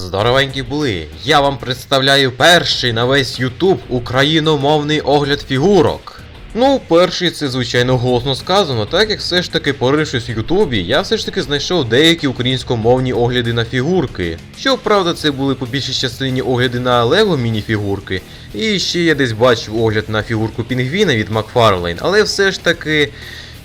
Здоровенькі були. Я вам представляю перший на весь YouTube україномовний огляд фігурок. Ну, перший це звичайно голосно сказано, так як все ж таки порившись в Ютубі, я все ж таки знайшов деякі українськомовні огляди на фігурки. Щоправда, це були по більшій частині огляди на Лего мініфігурки, і ще я десь бачив огляд на фігурку Пінгвіна від Макфарлейн, але все ж таки.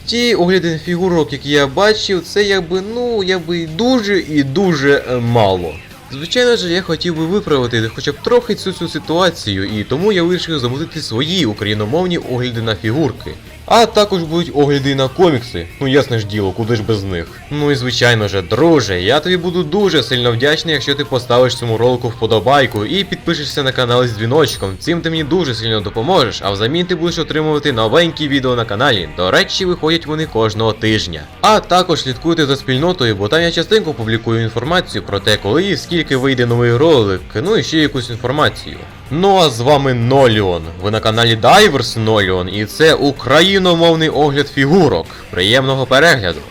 Ті огляди на фігурок, які я бачив, це якби, ну, якби дуже і дуже е, мало. Звичайно ж, я хотів би виправити хоча б трохи цю цю ситуацію, і тому я вирішив замутити свої україномовні огляди на фігурки. А також будуть огляди на комікси. Ну ясне ж діло, куди ж без них. Ну і звичайно же, друже, я тобі буду дуже сильно вдячний, якщо ти поставиш цьому ролику вподобайку і підпишешся на канал з дзвіночком. Цим ти мені дуже сильно допоможеш, а взамін ти будеш отримувати новенькі відео на каналі. До речі, виходять вони кожного тижня. А також слідкуйте за спільнотою, бо там я частенько публікую інформацію про те, коли і скільки вийде новий ролик, ну і ще якусь інформацію. Ну а з вами Ноліон. Ви на каналі Divers Ноліон, і це україномовний огляд фігурок. Приємного перегляду.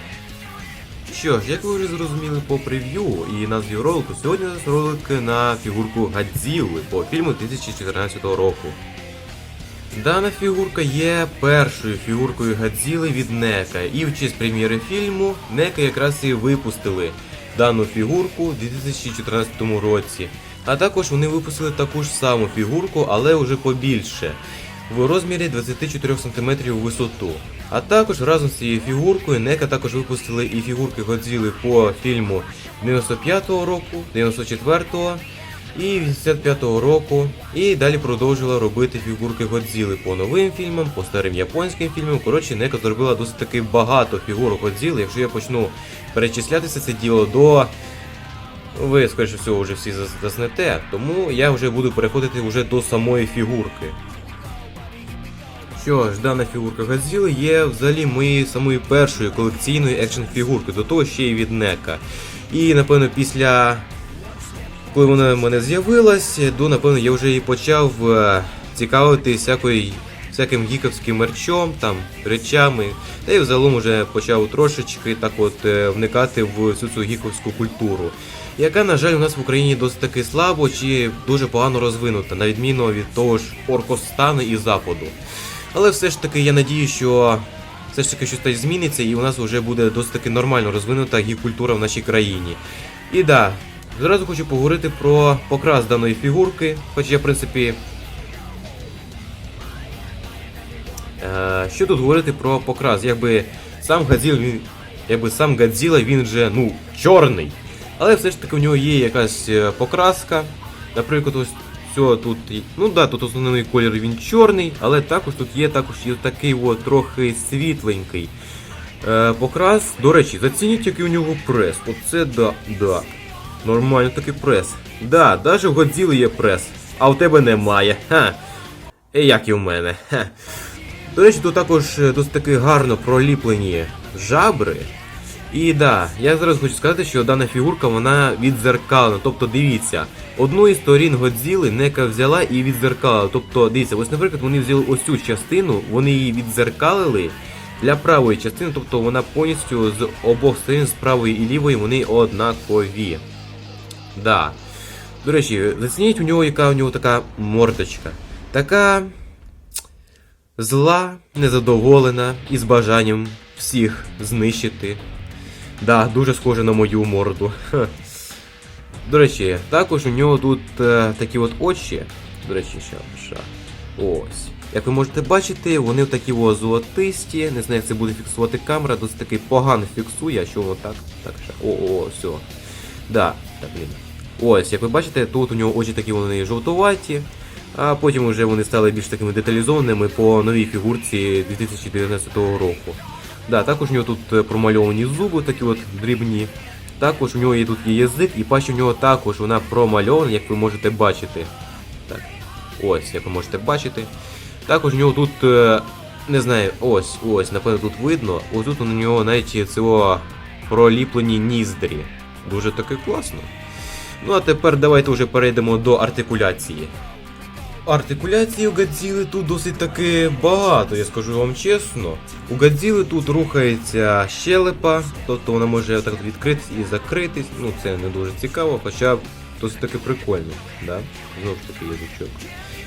Що ж, як ви вже зрозуміли по прев'ю і назві ролику, сьогодні у нас ролик на фігурку Гадзілли по фільму 2014 року. Дана фігурка є першою фігуркою Гадзіли від Нека, і в честь прем'єри фільму Нека якраз і випустили дану фігурку у 2014 році. А також вони випустили таку ж саму фігурку, але вже побільше, в розмірі 24 см у висоту. А також разом з цією фігуркою Нека також випустили і фігурки Годзіли по фільму 95-го року, 94-го і 85-го року. І далі продовжила робити фігурки Годзіли по новим фільмам, по старим японським фільмам. Коротше, Нека зробила досить таки багато фігурок Годзіли. Якщо я почну перечислятися це діло до ви, скоріше всього, вже всі заснете, тому я вже буду переходити вже до самої фігурки. Що ж, дана фігурка Годзіли є взагалі моєю самою першою колекційною екшн фігуркою, до того ще й від Нека. І напевно після. Коли вона в мене з'явилась, до напевно я вже і почав е, цікавитись всякою, всяким гіковським мерчом, там, речами, та й взагалом вже почав трошечки так от е, вникати в всю цю гіковську культуру яка, на жаль, у нас в Україні досить таки слабо чи дуже погано розвинута, на відміну від того ж Оркостану і Западу. Але все ж таки я надію, що все ж таки щось зміниться, і у нас вже буде досить таки нормально розвинута гік-культура в нашій країні. І да, зразу хочу поговорити про покрас даної фігурки, хоч я, в принципі. Е, що тут говорити про покрас? Якби сам Гадзіл, він. Якби сам Гадзіла, він же, ну, чорний. Але все ж таки в нього є якась е, покраска. Наприклад, ось все тут. Ну да, тут основний колір він чорний, але також тут є також і такий от трохи світленький е, покрас. До речі, зацініть, який у нього прес. Оце да, да. Нормально такий прес. Да, навіть в Годзіли є прес, а у тебе немає. Ха. І як і в мене. Ха. До речі, тут також е, досить таки гарно проліплені жабри. І да, я зараз хочу сказати, що дана фігурка вона відзеркалена. Тобто дивіться, одну із сторін Годзіли Нека взяла і відзеркалила. Тобто, дивіться, ось, наприклад, вони взяли ось цю частину, вони її відзеркалили для правої частини, тобто вона повністю з обох сторін, з правої і лівої, вони однакові. Да. До речі, зацініть у нього, яка у нього така мордочка. Така зла, незадоволена і з бажанням всіх знищити. Да, дуже схоже на мою морду. До речі, також у нього тут е, такі от очі. До речі, що. Ось. Як ви можете бачити, вони такі о, золотисті. Не знаю, як це буде фіксувати камера, досить таки погано фіксує, а що воно так. Так, ще. О, о, все. Да, так, блін. Ось, як ви бачите, тут у нього очі такі вони жовтуваті, а потім вже вони стали більш такими деталізованими по новій фігурці 2019 року. Да, також у нього тут е, промальовані зуби, такі от дрібні. Також у нього є тут є язик, і паща у нього також вона промальована, як ви можете бачити. Так, ось, як ви можете бачити. Також у нього тут, е, не знаю, ось, ось, напевно, тут видно. Ось тут у нього навіть цього проліплені ніздрі. Дуже таки класно. Ну а тепер давайте вже перейдемо до артикуляції. Артикуляції у Гадзіли тут досить таки багато, я скажу вам чесно. У Гадзіли тут рухається щелепа, тобто вона може так відкритись і закритись. Ну це не дуже цікаво, хоча досить таки прикольно. Да? Знову ж таки язичок.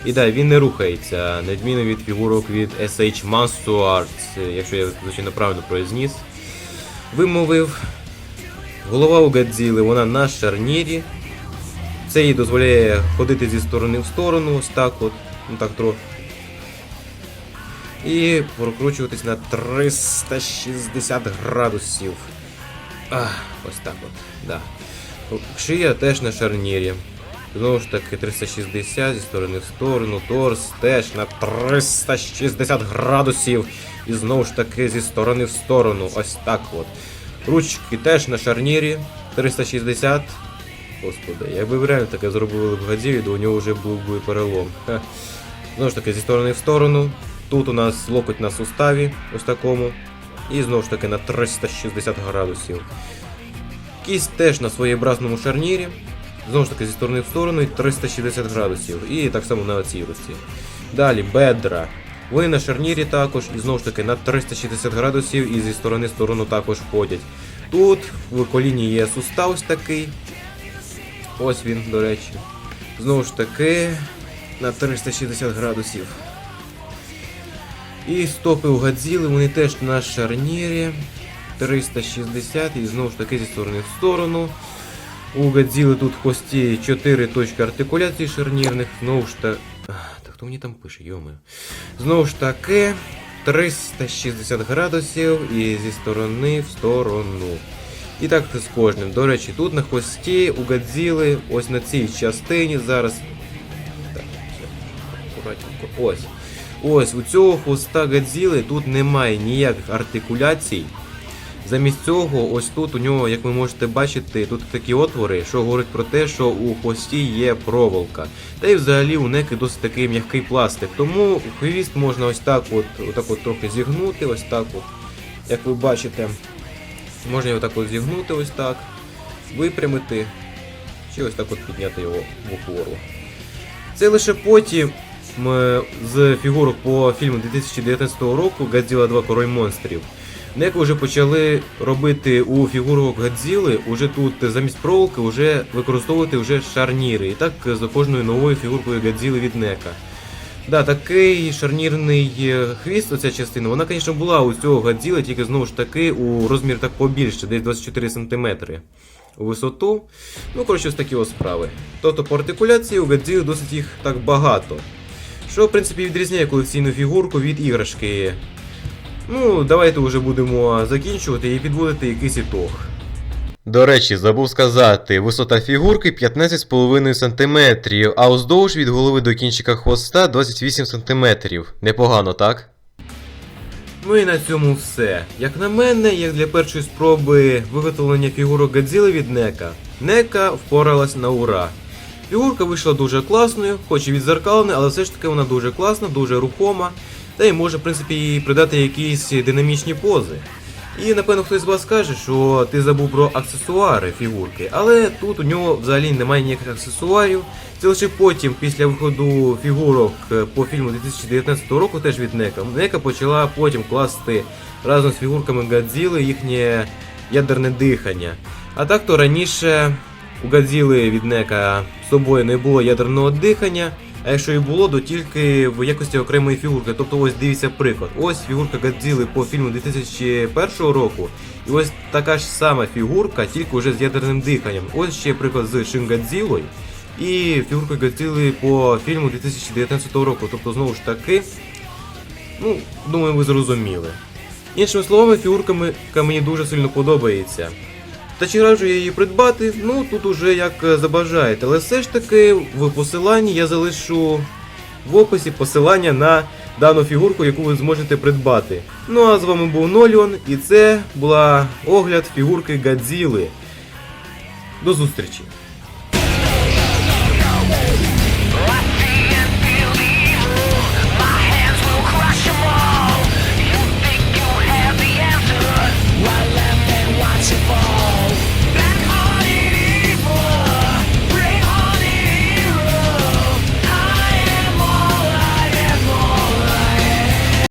І да, він не рухається, на відміну від фігурок від SH Arts, якщо я звичайно правильно произніс. Вимовив. Голова у Гадзіли, вона на шарнірі. Це їй дозволяє ходити зі сторони в сторону, ось так от, ну так трохи. І прокручуватись на 360 градусів. Ах, ось так от, да. Шия теж на шарнірі. Знову ж таки 360 зі сторони в сторону, торс теж на 360 градусів. І знову ж таки зі сторони в сторону. Ось так от. Ручки теж на шарнірі 360. Господи, якби реально таке зробили в Гадзілі, то у нього вже був би перелом. Ха. Знову ж таки, зі сторони в сторону. Тут у нас локоть на суставі, ось такому. І знову ж таки на 360 градусів. Кість теж на своєобразному шарнірі. Знову ж таки, зі сторони в сторону і 360 градусів. І так само на цій руці. Далі бедра. Вони на шарнірі також, і знову ж таки на 360 градусів і зі сторони в сторону також ходять. Тут в коліні є сустав ось такий. Ось він, до речі. Знову ж таки на 360 градусів. І стопи у Гадзіли, вони теж на шарнірі. 360 і знову ж таки зі сторони в сторону. У Гадзіли тут в хвості 4 точки артикуляції шарнірних. Знову ж таки. Та хто мені там пише, йоми. Знову ж таки 360 градусів і зі сторони в сторону. І так з кожним. До речі, тут на хвості у Гадзіли, ось на цій частині зараз. Так, акуратненько. Ось. Ось у цього хвоста Гадзіли тут немає ніяких артикуляцій. Замість цього, ось тут у нього, як ви можете бачити, тут такі отвори, що говорить про те, що у хвості є проволока. Та й взагалі у неки досить такий м'який пластик. Тому хвіст можна ось так от, отак от трохи зігнути, ось так от. Як ви бачите, можна його так от зігнути ось так, випрямити, чи ось так от підняти його в упору. Це лише потім з фігурок по фільму 2019 року Godzilla 2 Король монстрів. Неко вже почали робити у фігурок Годзіли, уже тут замість проволоки вже використовувати вже шарніри. І так за кожною новою фігуркою Годзіли від Нека. Да, такий шарнірний е, хвіст, оця частина, вона, звісно, була у цього Годзіли, тільки знову ж таки у розмір так побільше, десь 24 см у висоту. Ну, коротше, ось такі ось справи. Тобто по артикуляції у Годзіли досить їх так багато. Що, в принципі, відрізняє колекційну фігурку від іграшки. Ну, давайте вже будемо закінчувати і підводити якийсь ітог. До речі, забув сказати, висота фігурки 15,5 см, а уздовж від голови до кінчика хвоста 28 см. Непогано, так? Ну і на цьому все. Як на мене, як для першої спроби виготовлення фігурок Годзіли від Нека, Нека впоралась на ура. Фігурка вийшла дуже класною, хоч і відзеркалена, але все ж таки вона дуже класна, дуже рухома, та й може, в принципі, їй придати якісь динамічні пози. І напевно хтось з вас скаже, що ти забув про аксесуари фігурки, але тут у нього взагалі немає ніяких аксесуарів. Це лише потім, після виходу фігурок е, по фільму 2019 року, теж від Нека, Нека почала потім класти разом з фігурками Годзіли їхнє ядерне дихання. А так то раніше у Годзіли від Нека з собою не було ядерного дихання. А якщо і було, то тільки в якості окремої фігурки. Тобто ось дивіться приклад. Ось фігурка Годзіли по фільму 2001 року. І ось така ж сама фігурка, тільки вже з ядерним диханням. Ось ще приклад з Шин Годзілою. І фігурка Годзіли по фільму 2019 року. Тобто, знову ж таки, ну, думаю, ви зрозуміли. Іншими словами, фігурка мені дуже сильно подобається. Та чи раджу я її придбати? Ну тут уже як е, забажаєте. Але все ж таки в посиланні я залишу в описі посилання на дану фігурку, яку ви зможете придбати. Ну а з вами був Ноліон, і це була огляд фігурки Годзіли. До зустрічі!